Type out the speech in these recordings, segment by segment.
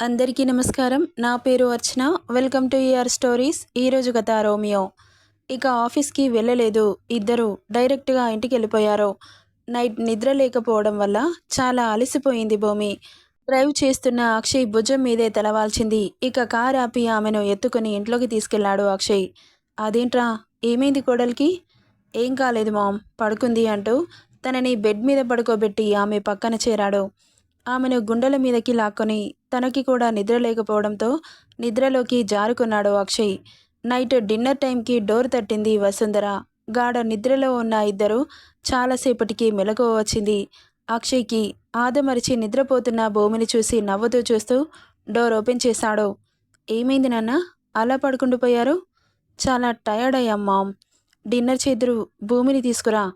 అందరికీ నమస్కారం. నా పేరు Archana. Welcome to E R stories ఈరోజు కథ రోమియో. ఇక ఆఫీస్కి వెళ్ళలేదు. ఇద్దరు డైరెక్ట్గా ఇంటికి వెళ్ళిపోయారు నైట్ నిద్ర లేకపోవడం వల్ల చాలా అలసిపోయింది భూమి. డ్రైవ్ చేస్తున్న అక్షయ్ భుజం మీదే తలవాల్చింది. ఇక కార్ ఆపి ఆమెను ఎత్తుకుని ఇంట్లోకి తీసుకెళ్ళాడు అక్షయ్. అదేంట్రా? ఏమైంది కోడలికి? ఏం కాలేదు మామ్. పడుకుంది అంటూ తనని బెడ్ మీద పడుకోబెట్టి ఆమె పక్కన చేరాడు. ఆమెను గుండెల మీదకి లాక్కొని తనకి కూడా నిద్ర లేకపోవడంతో నిద్రలోకి జారుకున్నాడు అక్షయ్. నైట్ డిన్నర్ టైంకి డోర్ తట్టింది వసుంధర. గాఢ నిద్రలో ఉన్న ఇద్దరు చాలాసేపటికి మెలకువ వచ్చింది. అక్షయ్కి ఆదమరిచి నిద్రపోతున్న భూమిని చూసి నవ్వుతూ చూస్తూ డోర్ ఓపెన్ చేశాడు. ఏమైంది నాన్న? అలా పడుకుండిపోయారు చాలా టయర్డ్ అయ్యాం మామ్. డిన్నర్ చేద్దరు భూమిని తీసుకురా.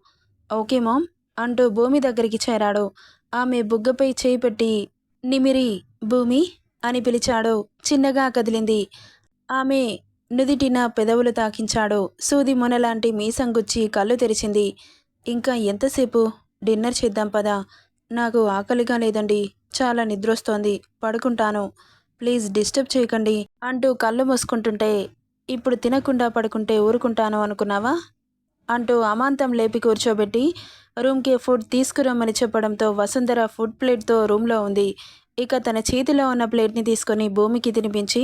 ఓకే మామ్ అంటూ భూమి దగ్గరికి చేరాడు. ఆమె బుగ్గపై చేయి పెట్టి నిమిరి భూమి అని పిలిచాడు చిన్నగా కదిలింది. ఆమె నుదిటిన పెదవులు తాకించాడు సూది మొనలాంటి మీసంగుచ్చి కళ్ళు తెరిచింది. ఇంకా ఎంతసేపు? డిన్నర్ చేద్దాం పదా. నాకు ఆకలిగా లేదండి. చాలా నిద్రొస్తోంది. పడుకుంటాను. ప్లీజ్ డిస్టర్బ్ చేయకండి అంటూ కళ్ళు మూసుకుంటుంటే ఇప్పుడు తినకుండా పడుకుంటే ఊరుకుంటాను అనుకున్నావా? అంటూ అమాంతం లేపి కూర్చోబెట్టి రూమ్కి ఫుడ్ తీసుకురమ్మని చెప్పడంతో వసుంధర ఫుడ్ ప్లేట్తో రూమ్లో ఉంది. ఇక తన చేతిలో ఉన్న ప్లేట్ని తీసుకొని భూమికి తినిపించి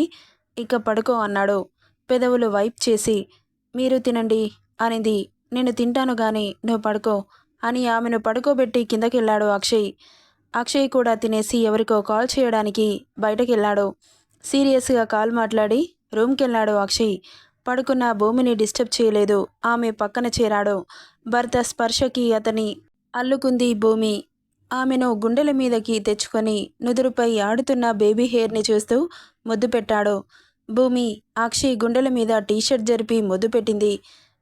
ఇక పడుకో అన్నాడు. పెదవులు వైప్ చేసి మీరు తినండి అనింది. నేను తింటాను గాని నువ్వు పడుకో అని ఆమెను పడుకోబెట్టి కిందకెళ్ళాడు అక్షయ్. అక్షయ్ కూడా తినేసి ఎవరికో కాల్ చేయడానికి బయటకెళ్ళాడు. సీరియస్గా కాల్ మాట్లాడి రూమ్కి వెళ్ళాడు అక్షయ్. పడుకున్న భూమిని డిస్టర్బ్ చేయలేదు. ఆమె పక్కన చేరాడు. భర్త స్పర్శకి అతని అల్లుకుంది భూమి. ఆమెను గుండెల మీదకి తెచ్చుకొని నుదురుపై ఆడుతున్న బేబీ హెయిర్ని చూస్తూ ముద్దు పెట్టాడు. భూమి అక్షయ్ గుండెల మీద టీషర్ట్ జరిపి ముద్దు పెట్టింది.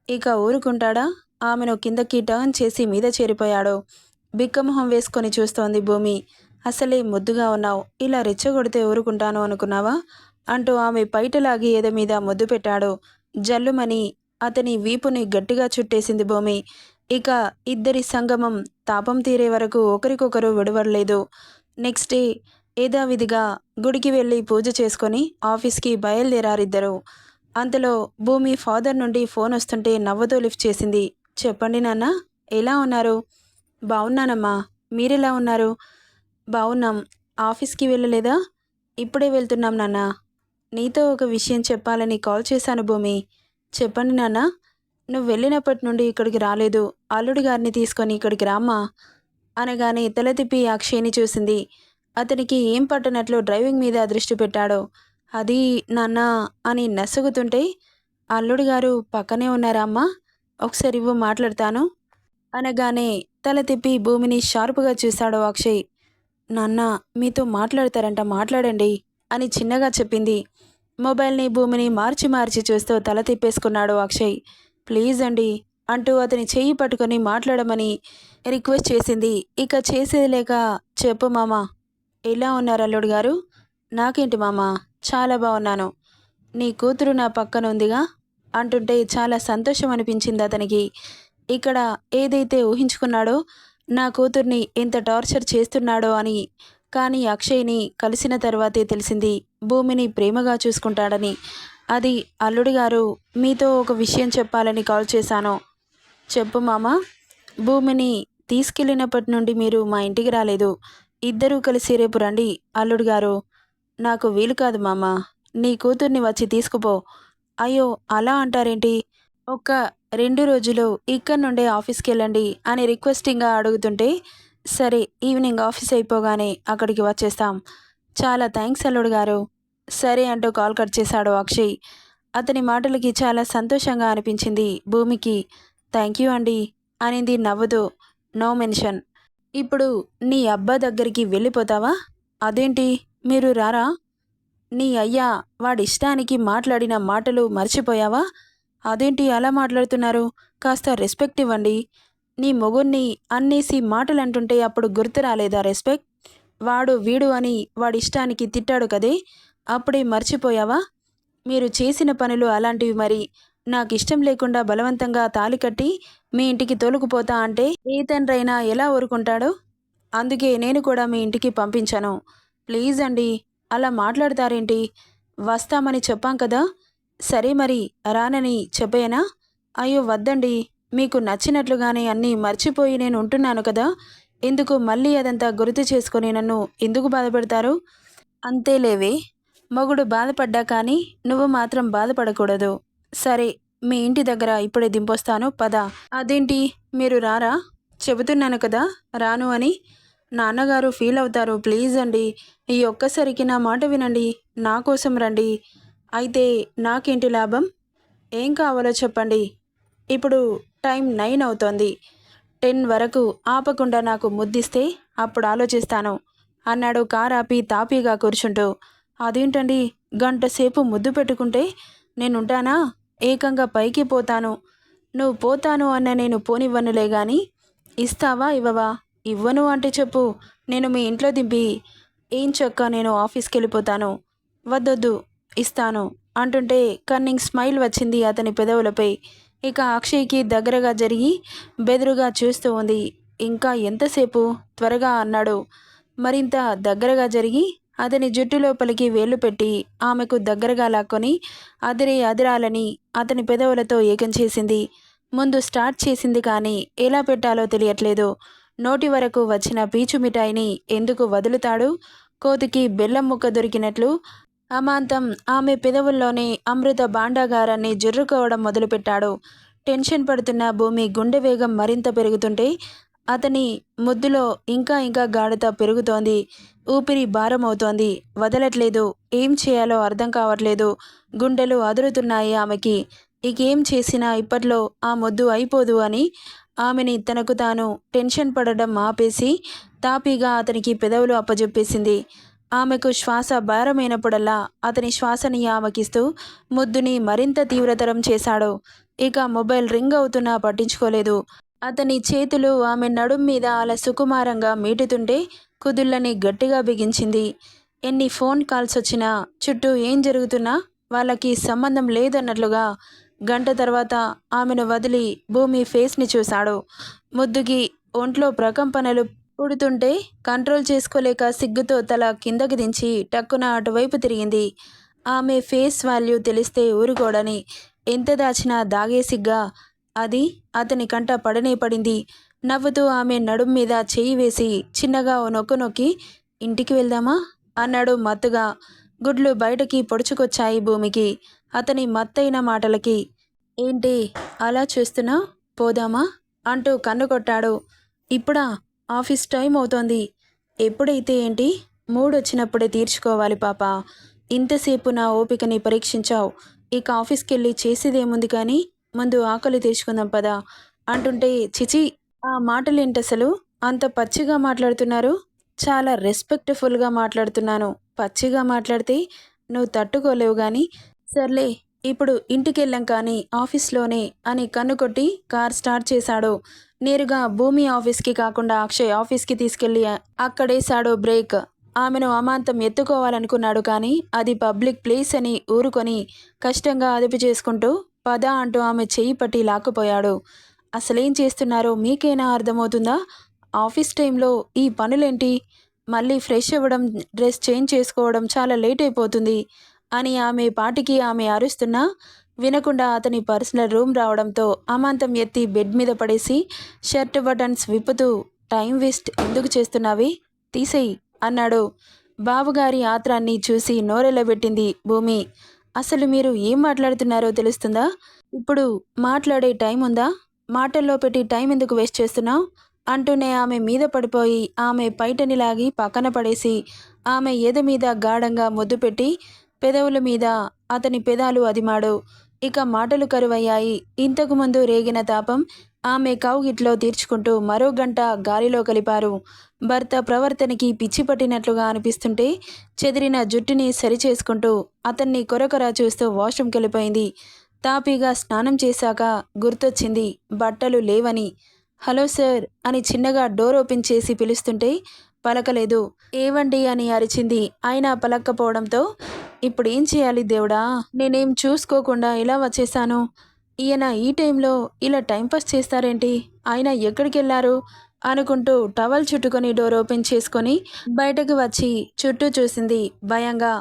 ఇక ఊరుకుంటాడా? ఆమెను కిందకి టర్న్ చేసి మీద చేరిపోయాడు. బిక్కమొహం వేసుకొని చూస్తోంది భూమి. అసలే ముద్దుగా ఉన్నావు. ఇలా రెచ్చగొడితే ఊరుకుంటాను అనుకున్నావా? అంటూ ఆమె పైటలాగి ఎద మీద ముద్దు పెట్టాడు. జల్లుమని అతని వీపుని గట్టిగా చుట్టేసింది భూమి. ఇక ఇద్దరి సంగమం తాపం తీరే వరకు ఒకరికొకరు విడవడలేదు. నెక్స్ట్ డే యథావిధిగా గుడికి వెళ్ళి పూజ చేసుకొని ఆఫీస్కి బయలుదేరారిద్దరు. అంతలో భూమి ఫాదర్ నుండి ఫోన్ వస్తుంటే నవ్వుతో లిఫ్ట్ చేసింది. చెప్పండి నాన్న ఎలా ఉన్నారు? బాగున్నానమ్మా మీరెలా ఉన్నారు? బాగున్నాం ఆఫీస్కి వెళ్ళలేదా? ఇప్పుడే వెళ్తున్నాం నాన్న. నీతో ఒక విషయం చెప్పాలని కాల్ చేశాను భూమి. చెప్పండి నాన్న నువ్వు వెళ్ళినప్పటి నుండి ఇక్కడికి రాలేదు. అల్లుడి గారిని తీసుకొని ఇక్కడికి రామ్మా? అనగానే తల తిప్పి అక్షయ్ని చూసింది. అతనికి ఏం పట్టనట్లు డ్రైవింగ్ మీద దృష్టి పెట్టాడో. అది నాన్న అని నసుగుతుంటే అల్లుడు గారు పక్కనే ఉన్నారామ్మా ఒకసారి ఇవ్వు మాట్లాడతాను. అనగానే తల తిప్పి భూమిని షార్పుగా చూశాడు అక్షయ్. నాన్న మీతో మాట్లాడతారంట మాట్లాడండి అని చిన్నగా చెప్పింది. మొబైల్ని భూమిని మార్చి మార్చి చూస్తూ తల తిప్పేసుకున్నాడు అక్షయ్. ప్లీజ్ అండి అంటూ అతని చెయ్యి పట్టుకొని మాట్లాడమని రిక్వెస్ట్ చేసింది. ఇక చేసేది లేక చెప్పు మామ. ఎలా ఉన్నారు అల్లుడు గారు? నాకేంటి మామ? చాలా బాగున్నాను. నీ కూతురు నా పక్కన ఉందిగా అంటుంటే చాలా సంతోషం అనిపించింది అతనికి. ఇక్కడ ఏదైతే ఊహించుకున్నాడో నా కూతుర్ని ఎంత టార్చర్ చేస్తున్నాడో అని కానీ అక్షయ్ని కలిసిన తర్వాతే తెలిసింది. భూమిని ప్రేమగా చూసుకుంటాడని. అది అల్లుడి గారు మీతో ఒక విషయం చెప్పాలని కాల్ చేశాను. చెప్పు మామ భూమిని తీసుకెళ్ళినప్పటి నుండి మీరు మా ఇంటికి రాలేదు. ఇద్దరూ కలిసి రేపు రండి అల్లుడు గారు. నాకు వీలు కాదు మామ నీ కూతుర్ని వచ్చి తీసుకుపో. అయ్యో అలా అంటారేంటి? ఒక్క రెండు రోజులు ఇక్కడ నుండే ఆఫీస్కి వెళ్ళండి అని రిక్వెస్టింగ్గా అడుగుతుంటే సరే ఈవినింగ్ ఆఫీస్ అయిపోగానే అక్కడికి వచ్చేస్తాం. చాలా థ్యాంక్స్ అల్లుడు గారు. సరే అంటూ కాల్ కట్ చేశాడు అక్షయ్. అతని మాటలకి చాలా సంతోషంగా అనిపించింది భూమికి. థ్యాంక్ యూ అండి అనింది నవ్వుతూ. No mention. ఇప్పుడు నీ అబ్బా దగ్గరికి వెళ్ళిపోతావా? అదేంటి? మీరు రారా? నీ అయ్యా వాడిష్టానికి మాట్లాడిన మాటలు మర్చిపోయావా? అదేంటి అలా మాట్లాడుతున్నారు? కాస్త రెస్పెక్ట్ ఇవ్వండి. నీ మొగుణ్ణి అన్నేసి మాటలు అంటుంటే అప్పుడు గుర్తు రాలేదా రెస్పెక్ట్? వాడు వీడు అని వాడిష్టానికి తిట్టాడు కదే? అప్పుడే మర్చిపోయావా? మీరు చేసిన పనులు అలాంటివి మరి. నాకు ఇష్టం లేకుండా బలవంతంగా తాలి కట్టి మీ ఇంటికి తోలుకుపోతా అంటే ఏ తండ్రైనా ఎలా ఊరుకుంటాడో? అందుకే నేను కూడా మీ ఇంటికి పంపించాను. ప్లీజ్ అండి అలా మాట్లాడతారేంటి? వస్తామని చెప్పాం కదా. సరే మరి రానని చెప్పేనా? అయ్యో వద్దండి మీకు నచ్చినట్లుగానే అన్నీ మర్చిపోయి నేను ఉంటున్నాను కదా. ఎందుకు మళ్ళీ అదంతా గుర్తు చేసుకొని నన్ను ఎందుకు బాధపెడతారు? అంతేలేవే. మగుడు బాధపడ్డా కానీ నువ్వు మాత్రం బాధపడకూడదు. సరే మీ ఇంటి దగ్గర ఇప్పుడే దింపొస్తాను పద. అదేంటి మీరు రారా? చెబుతున్నాను కదా రాను అని. నాన్నగారు ఫీల్ అవుతారు ప్లీజ్ అండి ఈ ఒక్కసారికి నా మాట వినండి నా కోసం రండి. అయితే నాకేంటి లాభం? ఏం కావాలో చెప్పండి. ఇప్పుడు టైం నైన్ అవుతోంది. టెన్ వరకు ఆపకుండా నాకు ముద్దిస్తే అప్పుడు ఆలోచిస్తాను అన్నాడు కార్ ఆపి తాపీగా కూర్చుంటూ. అదేంటండి? గంట సేపు ముద్దు పెట్టుకుంటే నేనుంటానా? ఏకంగా పైకి పోతాను. నువ్వు పోతాను అన్న నేను పోనివ్వనులే గాని. ఇస్తావా ఇవ్వవా? ఇవ్వను అంటే చెప్పు. నేను మీ ఇంట్లో దింపి. ఏం చక్క నేను ఆఫీస్కి వెళ్ళిపోతాను వద్దొద్దు. ఇస్తాను. అంటుంటే కన్నింగ్ స్మైల్ వచ్చింది అతని పెదవులపై. ఇక అక్షయ్కి దగ్గరగా జరిగి బెదురుగా చూస్తూ ఉంది. ఇంకా ఎంతసేపు? త్వరగా అన్నాడు. మరింత దగ్గరగా జరిగి అతని జుట్టు లోపలికి వేళ్ళు పెట్టి ఆమెకు దగ్గరగా లాక్కొని అదిరే అదిరాలని అతని పెదవులతో ఏకం చేసింది. ముందు స్టార్ట్ చేసింది కానీ ఎలా పెట్టాలో తెలియట్లేదు. నోటి వరకు వచ్చిన పీచు మిఠాయిని ఎందుకు వదులుతాడు? కోతికి బెల్లం ముక్క దొరికినట్లు అమాంతం ఆమె పెదవుల్లోనే అమృత భాండాగారాన్ని జుర్రుకోవడం మొదలుపెట్టాడు. టెన్షన్ పడుతున్న భూమి గుండె వేగం మరింత పెరుగుతుంటే అతని ముద్దులో ఇంకా ఇంకా గాఢత పెరుగుతోంది. ఊపిరి భారం అవుతోంది వదలట్లేదు. ఏం చేయాలో అర్థం కావట్లేదు. గుండెలు అదురుతున్నాయి ఆమెకి. ఇకేం చేసినా ఇప్పట్లో ఆ మొద్దు అయిపోదు అని ఆమెని తనకు తాను టెన్షన్ పడడం ఆపేసి తాపీగా అతనికి పెదవులు అప్పజెప్పేసింది. ఆమెకు శ్వాస భారమైనప్పుడల్లా అతని శ్వాసని ఆమెకిస్తూ ముద్దుని మరింత తీవ్రతరం చేశాడు. ఇక మొబైల్ రింగ్ అవుతున్నా పట్టించుకోలేదు. అతని చేతులు ఆమె నడుం మీద అలా సుకుమారంగా మీటుతుంటే కుదుళ్ళని గట్టిగా బిగించింది. ఎన్ని ఫోన్ కాల్స్ వచ్చినా చుట్టూ ఏం జరుగుతున్నా వాళ్ళకి సంబంధం లేదన్నట్లుగా గంట తర్వాత ఆమెను వదిలి భూమి ఫేస్ని చూశాడు. ముద్దుకి ఒంట్లో ప్రకంపనలు పుడుతుంటే కంట్రోల్ చేసుకోలేక సిగ్గుతో తల కిందకి దించి టక్కున అటువైపు తిరిగింది. ఆమె ఫేస్ వాల్యూ తెలిస్తే ఊరుకోడని ఎంత దాచినా దాగేసిగ్గా అది అతని కంట పడనే పడింది. నవ్వుతూ ఆమె నడుం మీద చేయి వేసి చిన్నగా ఓ నొక్కు నొక్కి ఇంటికి వెళ్దామా? అన్నాడు మత్తుగా. గుడ్లు బయటకి పొడుచుకొచ్చాయి భూమికి. అతని మత్తైన మాటలకి ఏంటి అలా చేస్తున్నా? పోదామా? అంటూ కన్ను కొట్టాడు. ఇప్పుడా? ఆఫీస్ టైం అవుతోంది. ఎప్పుడైతే ఏంటి? మూడు వచ్చినప్పుడే తీర్చుకోవాలి పాప. ఇంతసేపు నా ఓపికని పరీక్షించావు. ఇక ఆఫీస్కి వెళ్ళి చేసేదేముంది కానీ ముందు ఆకలి తీసుకుందాం పదా అంటుంటే చిచి ఆ మాటలేంటి అసలు? అంత పచ్చిగా మాట్లాడుతున్నారు. చాలా రెస్పెక్ట్ఫుల్గా మాట్లాడుతున్నాను. పచ్చిగా మాట్లాడితే నువ్వు తట్టుకోలేవు కానీ సర్లే ఇప్పుడు ఇంటికి వెళ్ళాం కానీ ఆఫీస్లోనే అని కన్ను కొట్టి కార్ స్టార్ట్ చేశాడు. నేరుగా భూమి ఆఫీస్కి కాకుండా అక్షయ్ ఆఫీస్కి తీసుకెళ్ళి అక్కడేశాడు బ్రేక్. ఆమెను అమాంతం ఎత్తుకోవాలనుకున్నాడు కానీ అది పబ్లిక్ ప్లేస్ అని ఊరుకొని కష్టంగా అదుపు చేసుకుంటూ పద అంటూ ఆమె చెయ్యి పట్టి లాక్కుపోయాడు. అసలేం చేస్తున్నారో మీకైనా అర్థమవుతుందా? ఆఫీస్ టైంలో ఈ పనులేంటి? మళ్ళీ ఫ్రెష్ అవ్వడం డ్రెస్ చేంజ్ చేసుకోవడం చాలా లేట్ అయిపోతుంది అని ఆమె పాటికి ఆమె అరుస్తున్నా వినకుండా అతని పర్సనల్ రూమ్ రావడంతో అమాంతం ఎత్తి బెడ్ మీద పడేసి షర్ట్ బటన్స్ విప్పుతూ టైం వేస్ట్ ఎందుకు చేస్తున్నావి? తీసేయి అన్నాడు. బాబుగారి ఆత్రాన్ని చూసి నోరెలబెట్టింది భూమి. అసలు మీరు ఏం మాట్లాడుతున్నారో తెలుస్తుందా? ఇప్పుడు మాట్లాడే టైం ఉందా? మాటల్లో పెట్టి టైం ఎందుకు వేస్ట్ చేస్తున్నావు? అంటూనే ఆమె మీద పడిపోయి ఆమె పైటని లాగి పక్కన పడేసి ఆమె ఎద మీద గాఢంగా ముద్దు పెట్టి పెదవుల మీద అతని పెదాలు అదిమాడు. ఇక మాటలు కరువయ్యాయి. ఇంతకు ముందు రేగిన తాపం ఆమె కౌగిట్లో తీర్చుకుంటూ మరో గంట గాలిలో కలిపారు. భర్త ప్రవర్తనకి పిచ్చి పట్టినట్లుగా అనిపిస్తుంటే చెదిరిన జుట్టుని సరిచేసుకుంటూ అతన్ని కొరకొర చూస్తూ వాష్రూమ్కి వెళ్ళిపోయింది. తాపీగా స్నానం చేశాక గుర్తొచ్చింది బట్టలు లేవని. హలో సార్ అని చిన్నగా డోర్ ఓపెన్ చేసి పిలుస్తుంటే పలకలేదు. ఏవండి అని అరిచింది. అయినా పలక్కపోవడంతో ఇప్పుడు ఏం చేయాలి దేవుడా? నేనేం చూసుకోకుండా ఇలా వచ్చేసాను? ఈయన ఈ టైంలో ఇలా టైంపాస్ చేస్తారేంటి? ఆయన ఎక్కడికి వెళ్ళారు అనుకుంటూ టవల్ చుట్టుకొని డోర్ ఓపెన్ చేసుకొని బయటకు వచ్చి చుట్టూ చూసింది భయంగా.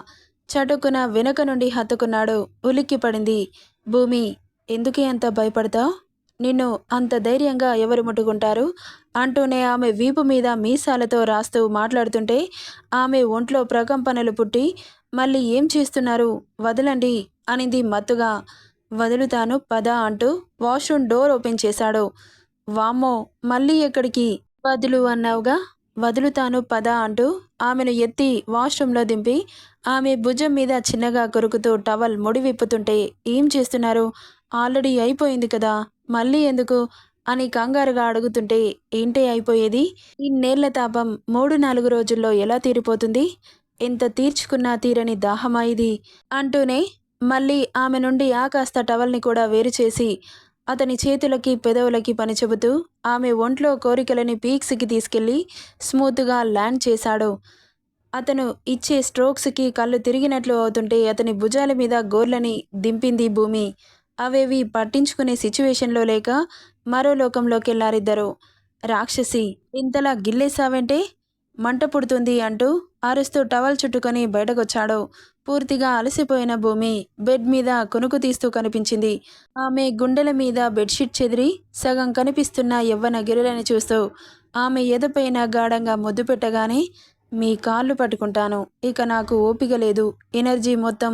చటుక్కున వెనుక నుండి హత్తుకున్నాడు. ఉలిక్కి పడింది. భూమి ఎందుకే అంత భయపడతావు నిన్ను అంత ధైర్యంగా ఎవరు ముట్టుకుంటారు? అంటూనే ఆమె వీపు మీద మీసాలతో రాస్తూ మాట్లాడుతుంటే ఆమె ఒంట్లో ప్రకంపనలు పుట్టి మళ్ళీ ఏం చేస్తున్నారు? వదలండి అనింది మత్తుగా. వదులుతాను పద అంటూ వాష్రూమ్ డోర్ ఓపెన్ చేశాడు. వామ్మో మళ్ళీ ఎక్కడికి? వదులు అన్నావుగా? వదులుతాను పద అంటూ ఆమెను ఎత్తి వాష్రూమ్లో దింపి ఆమె భుజం మీద చిన్నగా కొరుకుతూ టవల్ ముడి విప్పుతుంటే ఏం చేస్తున్నారు? ఆల్రెడీ అయిపోయింది కదా మళ్ళీ ఎందుకు? అని కంగారుగా అడుగుతుంటే ఏంటి అయిపోయేది? ఇన్నేళ్ళ తాపం మూడు నాలుగు రోజుల్లో ఎలా తీరిపోతుంది? ఎంత తీర్చుకున్నా తీరని దాహమా ఇది? అంటూనే మళ్ళీ ఆమె నుండి ఆ కాస్త టవల్ని కూడా వేరు చేసి అతని చేతులకి పెదవులకి పని చెబుతూ ఆమె ఒంట్లో కోరికలని పీక్స్కి తీసుకెళ్ళి స్మూత్గా ల్యాండ్ చేశాడు. అతను ఇచ్చే స్ట్రోక్స్కి కళ్ళు తిరిగినట్లు అవుతుంటే అతని భుజాల మీద గోర్లని దింపింది భూమి. అవేవి పట్టించుకునే సిచ్యువేషన్లో లేక మరో లోకంలోకెళ్ళారిద్దరు రాక్షసి ఇంతలా గిల్లేసావంటే మంట పుడుతుంది అంటూ అరుస్తూ టవల్ చుట్టుకొని బయటకొచ్చాడు. పూర్తిగా అలసిపోయిన భూమి బెడ్ మీద కొనుకు తీస్తూ కనిపించింది. ఆమె గుండెల మీద బెడ్షీట్ చెదిరి సగం కనిపిస్తున్న యవ్వన గిరులని చూస్తూ ఆమె ఎదపైన గాఢంగా ముద్దు పెట్టగానే మీ కాళ్ళు పట్టుకుంటాను. ఇక నాకు ఓపిక లేదు. ఎనర్జీ మొత్తం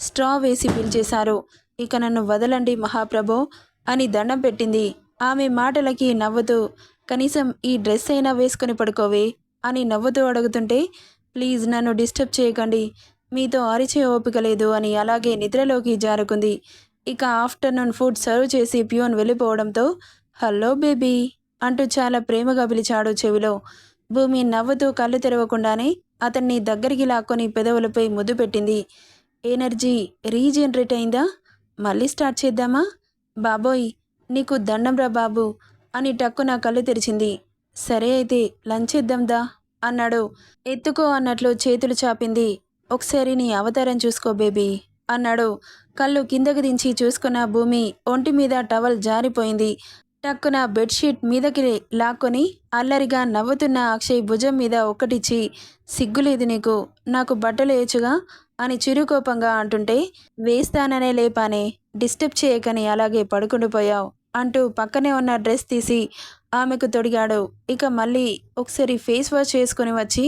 స్ట్రా వేసి పిలిచేశారు. ఇక నన్ను వదలండి మహాప్రభో అని దండం పెట్టింది. ఆమె మాటలకి నవ్వుతూ కనీసం ఈ డ్రెస్ అయినా వేసుకొని పడుకోవే అని నవ్వుతూ అడుగుతుంటే ప్లీజ్ నన్ను డిస్టర్బ్ చేయకండి. మీతో అరిచే ఓపిక లేదు అని అలాగే నిద్రలోకి జారుకుంది. ఇక ఆఫ్టర్నూన్ ఫుడ్ సర్వ్ చేసి ప్యూన్ వెళ్ళిపోవడంతో హలో బేబీ అంటూ చాలా ప్రేమగా పిలిచాడు చెవిలో. భూమి నవ్వుతూ కళ్ళు తెరవకుండానే అతన్ని దగ్గరికి లాక్కొని పెదవులపై ముద్దు పెట్టింది. ఎనర్జీ రీజనరేట్ అయిందా? మళ్ళీ స్టార్ట్ చేద్దామా? బాబోయ్ నీకు దండం రా బాబు అని టక్కున కళ్ళు తెరిచింది. సరే అయితే లంచ్ ఇద్దాందా అన్నాడు. ఎత్తుకో అన్నట్లు చేతులు చాపింది. ఒకసారి నీ అవతారం చూసుకో బేబీ అన్నాడు. కళ్ళు కిందకు దించి చూసుకున్న భూమి ఒంటి మీద టవల్ జారిపోయింది. టక్కున బెడ్షీట్ మీదకి లాక్కొని అల్లరిగా నవ్వుతున్న అక్షయ్ భుజం మీద ఒక్కటిచ్చి సిగ్గులేదు నీకు నాకు బట్టలు వేయచుగా అని చిరుకోపంగా అంటుంటే వేస్తాననే లేపానే డిస్టర్బ్ చేయకని అలాగే పడుకుండిపోయావు అంటూ పక్కనే ఉన్న డ్రెస్ తీసి ఆమెకు తొడిగాడు. ఇక మళ్ళీ ఒకసారి ఫేస్ వాష్ చేసుకుని వచ్చి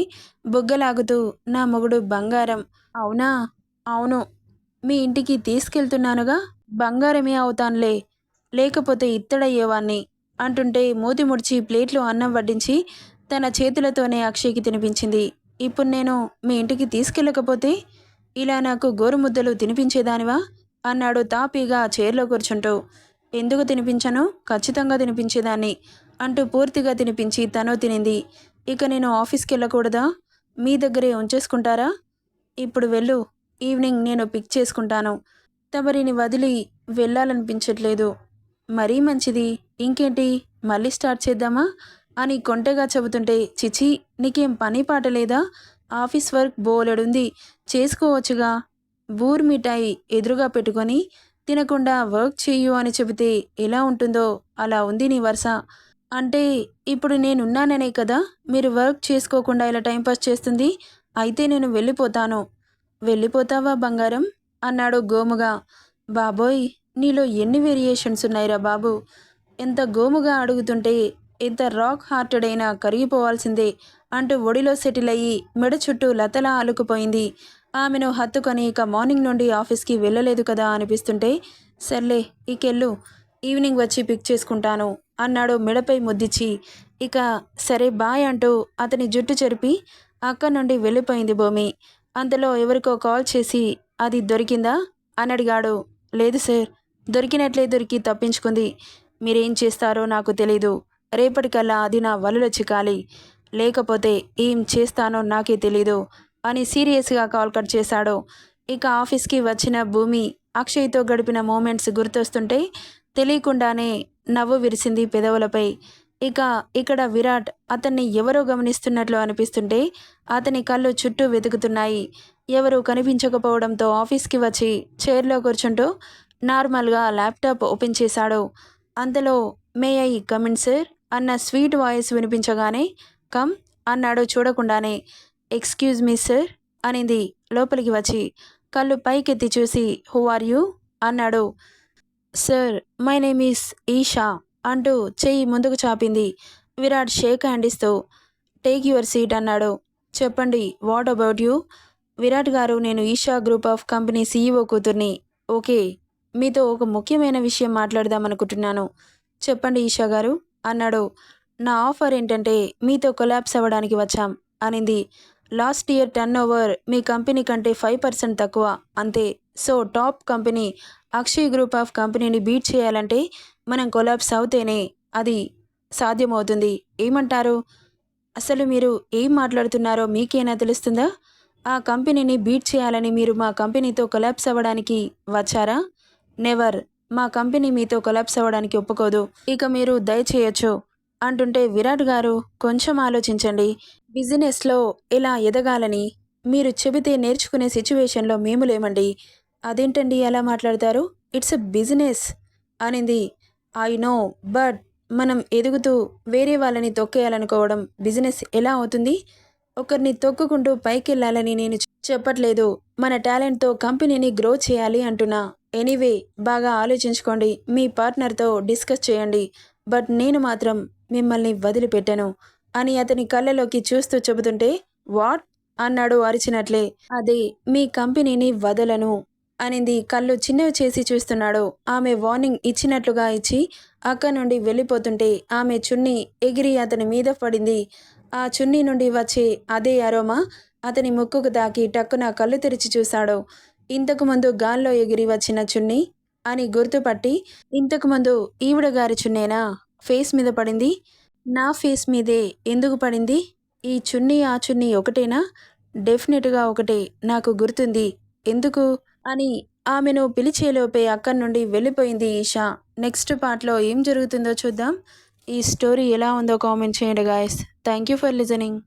బుగ్గలాగుతూ నా మొగుడు బంగారం. అవునా? అవును. మీ ఇంటికి తీసుకెళ్తున్నానుగా? బంగారమే అవుతానులే. లేకపోతే ఇత్తడయ్యేవాణ్ణి. అంటుంటే మూతి ముడిచి ప్లేట్లో అన్నం వడ్డించి తన చేతులతోనే అక్షయ్కి తినిపించింది. ఇప్పుడు నేను మీ ఇంటికి తీసుకెళ్ళకపోతే ఇలా నాకు గోరుముద్దలు తినిపించేదానివా? అన్నాడు తాపీగా చైర్లో కూర్చుంటూ. ఎందుకు తినిపించను? ఖచ్చితంగా తినిపించేదాన్ని. అంటూ పూర్తిగా తినిపించి తను తినింది. ఇక నేను ఆఫీస్కి వెళ్ళకూడదా? మీ దగ్గరే ఉంచేసుకుంటారా? ఇప్పుడు వెళ్ళు. ఈవినింగ్ నేను పిక్ చేసుకుంటాను. తమరిని వదిలి వెళ్ళాలనిపించట్లేదు. మరీ మంచిది. ఇంకేంటి? మళ్ళీ స్టార్ట్ చేద్దామా? అని కొంటెగా చెబుతుంటే చిచి నీకేం పని పాట లేదా? ఆఫీస్ వర్క్ బోలెడుంది. చేసుకోవచ్చుగా. బూర్ మిఠాయి ఎదురుగా పెట్టుకొని తినకుండా వర్క్ చేయు అని చెబితే ఎలా ఉంటుందో? అలా ఉంది నీ వరుస. అంటే ఇప్పుడు నేనున్నాననే కదా మీరు వర్క్ చేసుకోకుండా ఇలా టైంపాస్ చేస్తుంది అయితే నేను వెళ్ళిపోతాను. వెళ్ళిపోతావా బంగారం? అన్నాడు గోముగా. బాబోయ్ నీలో ఎన్ని వేరియేషన్స్ ఉన్నాయిరా బాబు. ఎంత గోముగా అడుగుతుంటే ఎంత రాక్ హార్టెడ్ అయినా కరిగిపోవాల్సిందే అంటూ ఒడిలో సెటిల్ అయ్యి మెడ చుట్టూ లతలా అలుకుపోయింది ఆమెను హత్తుకొని ఇక మార్నింగ్ నుండి ఆఫీస్కి వెళ్ళలేదు కదా అనిపిస్తుంటే సర్లే ఇకెళ్ళు. ఈవినింగ్ వచ్చి పిక్ చేసుకుంటాను అన్నాడు మెడపై ముద్దిచ్చి. ఇక సరే బాయ్ అంటూ అతని జుట్టు చెరిపి అక్కడి నుండి వెళ్ళిపోయింది భూమి. అంతలో ఎవరికో కాల్ చేసి అది దొరికిందా? అని అడిగాడు. లేదు సార్ దొరికినట్లే దొరికి తప్పించుకుంది. మీరేం చేస్తారో నాకు తెలీదు. రేపటికల్లా అది నా వలలో చిక్కాలి. లేకపోతే ఏం చేస్తానో నాకే తెలీదు అని సీరియస్గా కాల్ కట్ చేశాడు. ఇక ఆఫీస్కి వచ్చిన భూమి అక్షయ్తో గడిపిన మూమెంట్స్ గుర్తొస్తుంటే తెలియకుండానే నవ్వు విరిసింది పెదవులపై. ఇక ఇక్కడ విరాట్ అతన్ని ఎవరో గమనిస్తున్నట్లు అనిపిస్తుంటే అతని కళ్ళు చుట్టూ వెతుకుతున్నాయి. ఎవరు కనిపించకపోవడంతో ఆఫీస్కి వచ్చి చైర్లో కూర్చుంటూ నార్మల్గా ల్యాప్టాప్ ఓపెన్ చేశాడు. అంతలో may I come in sir? అన్న స్వీట్ వాయిస్ వినిపించగానే కమ్ అన్నాడు చూడకుండానే. ఎక్స్క్యూజ్ మీ సార్ అనింది లోపలికి వచ్చి. కళ్ళు పైకెత్తి చూసి హూ ఆర్ యూ? అన్నాడు. Sir my name is Isha అంటూ చెయ్యి ముందుకు చాపింది విరాట్ షేక్ హ్యాండ్ ఇస్తూ టేక్ యువర్ సీట్ అన్నాడు. చెప్పండి what about you? Virat garu నేను Isha group of company CEO కూతుర్ని. ఓకే మీతో ఒక ముఖ్యమైన విషయం మాట్లాడదాం అనుకుంటున్నాను. చెప్పండి ఈషా గారు అన్నాడు. నా ఆఫర్ ఏంటంటే మీతో కొలాబ్స్ అవ్వడానికి వచ్చాం అనింది. లాస్ట్ ఇయర్ టర్న్ ఓవర్ మీ కంపెనీ కంటే ఫైవ్ పర్సెంట్ తక్కువ అంతే. So top company Akshay group of కంపెనీని బీట్ చేయాలంటే మనం కొలాబ్స్ అవుతేనే అది సాధ్యమవుతుంది. ఏమంటారు? అసలు మీరు ఏం మాట్లాడుతున్నారో మీకేనా తెలుస్తుందా? ఆ కంపెనీని బీట్ చేయాలని మీరు మా కంపెనీతో కొలాబ్స్ అవ్వడానికి వచ్చారా? నెవర్. మా కంపెనీ మీతో కొలాబ్స్ అవ్వడానికి ఒప్పుకోదు. ఇక మీరు దయచేయచ్చు. అంటుంటే విరాట్ గారు కొంచెం ఆలోచించండి. బిజినెస్లో ఎలా ఎదగాలని మీరు చెబితే నేర్చుకునే సిచ్యువేషన్లో మేము లేమండి అదేంటండి ఎలా మాట్లాడతారు? ఇట్స్ ఎ బిజినెస్ అనింది. ఐ నో బట్ మనం ఎదుగుతూ వేరే వాళ్ళని తొక్కేయాలనుకోవడం బిజినెస్ ఎలా అవుతుంది? ఒకరిని తొక్కుకుంటూ పైకి వెళ్ళాలని నేను చెప్పట్లేదు. మన టాలెంట్తో కంపెనీని గ్రో చేయాలి అంటున్నా. ఎనీవే బాగా ఆలోచించుకోండి. మీ పార్ట్నర్తో డిస్కస్ చేయండి. బట్ నేను మాత్రం మిమ్మల్ని వదిలిపెట్టాను అని అతని కళ్ళలోకి చూస్తూ చెబుతుంటే వాట్? అన్నాడు అరిచినట్లే. అదే మీ కంపెనీని వదలను. అనింది. కళ్ళు చిన్నవి చేసి చూస్తున్నాడు. ఆమె వార్నింగ్ ఇచ్చినట్లుగా ఇచ్చి అక్క నుండి వెళ్ళిపోతుంటే ఆమె చున్నీ ఎగిరి అతని మీద పడింది. ఆ చున్నీ నుండి వచ్చే అదే అరోమా అతని ముక్కుకు తాకి టక్కున కళ్ళు తెరిచి చూశాడు. ఇంతకుముందు గాల్లో ఎగిరి వచ్చిన చున్నీ అని గుర్తుపట్టి ఇంతకుముందు ఈవిడ గారి చున్నేనా? ఫేస్ మీద పడింది? నా ఫేస్ మీదే ఎందుకు పడింది? ఈ చున్నీ ఆ చున్నీ ఒకటేనా? డెఫినెట్గా ఒకటే. నాకు గుర్తుంది. ఎందుకు? అని ఆమెను పిలిచేలోపే అక్కడి నుండి వెళ్ళిపోయింది ఈషా. నెక్స్ట్ పార్ట్లో ఏం జరుగుతుందో చూద్దాం. ఈ స్టోరీ ఎలా ఉందో కామెంట్ చేయండి guys thank you for listening